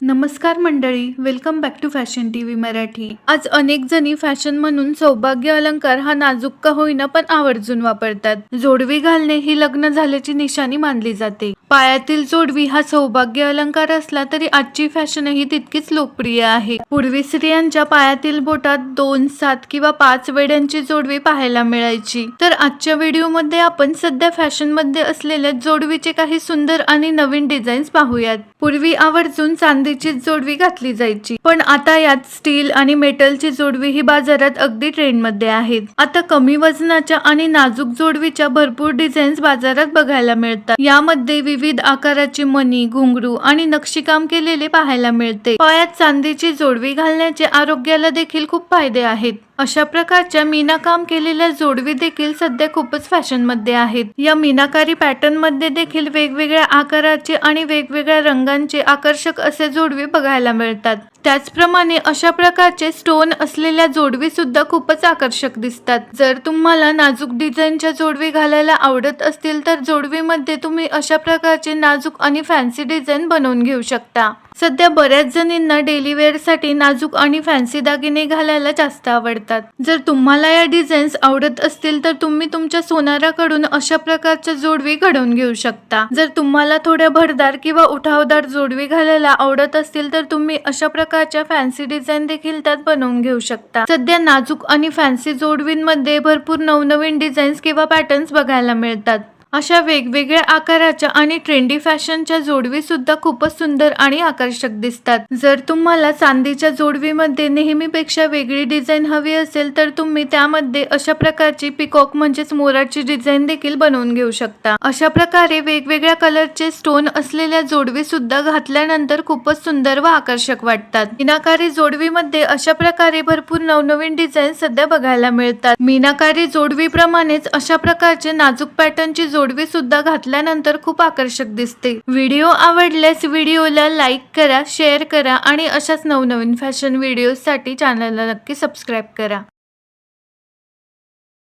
नमस्कार मंडळी welcome back to fashion T V Marathi. आज अनेक जणी फॅशन म्हणून सौभाग्य अलंकार हा नाजूक का होईना पण आवर्जून वापरतात. जोडवी घालणे ही लग्न झाल्याची निशाणी मानली जाते. पायातील जोडवी हा सौभाग्य अलंकार असला तरी आजची फॅशनही तितकीच लोकप्रिय आहे. पूर्वी स्त्रियांच्या पायातील बोटात दोन सात किंवा पाच वेड्यांची जोडवी पाहायला मिळायची. तर आजच्या व्हिडिओमध्ये आपण सध्या फॅशनमध्ये असलेल्या जोडवीचे काही सुंदर आणि नवीन डिझाईन्स पाहूयात. पूर्वी आवर्जून चांदीची जोडवी घातली जायची. पण आता यात स्टील आणि मेटलची जोडवी ही बाजारात अगदी ट्रेंडमध्ये आहेत. आता कमी वजनाच्या आणि नाजूक जोडवीच्या भरपूर डिझाईन्स बाजारात बघायला मिळतात. यामध्ये विविध आकाराची मणी घुंगरू आणि नक्षीकाम केलेले पाहायला मिळते. पायात चांदीची जोडवी घालण्याचे आरोग्याला देखील खूप फायदे आहेत. अशा प्रकारच्या मीनाकाम केलेल्या जोडवी देखील सध्या खूपच फॅशनमध्ये आहेत. या मीनाकारी पॅटर्नमध्ये देखील वेगवेगळ्या आकाराचे आणि वेगवेगळ्या रंगांचे आकर्षक असे जोडवी बघायला मिळतात. त्याचप्रमाणे अशा प्रकारचे स्टोन असलेल्या जोडवी सुद्धा खूपच आकर्षक दिसतात. जर तुम्हाला नाजूक डिझाईनच्या जोडवी घालायला आवडत असतील तर जोडवीमध्ये तुम्ही अशा प्रकारचे नाजूक आणि फॅन्सी डिझाईन बनवून घेऊ शकता. सध्या बऱ्याच जणींना डेली साठी नाजूक आणि फॅन्सी दागिने घालायला जास्त आवडतात. जर तुम्हाला या डिझाईन्स आवडत असतील तर तुम्ही तुमच्या सोनाराकडून अशा प्रकारच्या जोडवी घडवून घेऊ शकता. जर तुम्हाला थोड्या भरदार किंवा उठावदार जोडवी घालायला आवडत असतील तर तुम्ही अशा प्रकारच्या फॅन्सी डिझाईन देखील त्यात बनवून घेऊ शकता. सध्या नाजूक आणि फॅन्सी जोडवींमध्ये भरपूर नवनवीन डिझाईन्स किंवा पॅटर्न्स बघायला मिळतात. अशा वेगवेगळ्या आकाराच्या आणि ट्रेंडी फॅशनच्या जोडवी सुद्धा खूपच सुंदर आणि आकर्षक दिसतात. जर तुम्हाला चांदीच्या जोडवीमध्ये नेहमीपेक्षा वेगळी डिझाईन हवी असेल तर तुम्ही त्यामध्ये अशा प्रकारची पिकॉक म्हणजेच मोराची डिझाईन देखील बनवून घेऊ शकता. अशा प्रकारे वेगवेगळ्या कलरचे स्टोन असलेल्या जोडवी सुद्धा घातल्यानंतर खूपच सुंदर व आकर्षक वाटतात. मीनाकारी जोडवीमध्ये अशा प्रकारे भरपूर नवनवीन डिझाईन सध्या बघायला मिळतात. मीनाकारी जोडवीप्रमाणेच अशा प्रकारचे नाजूक पॅटर्नची जोड जोडवी सुद्धा घातल्यानंतर खूप आकर्षक दिसते. व्हिडिओ आवडल्यास व्हिडिओला लाईक करा शेअर करा आणि अशाच नवनवीन फॅशन व्हिडिओसाठी चॅनलला नक्की सबस्क्राईब करा.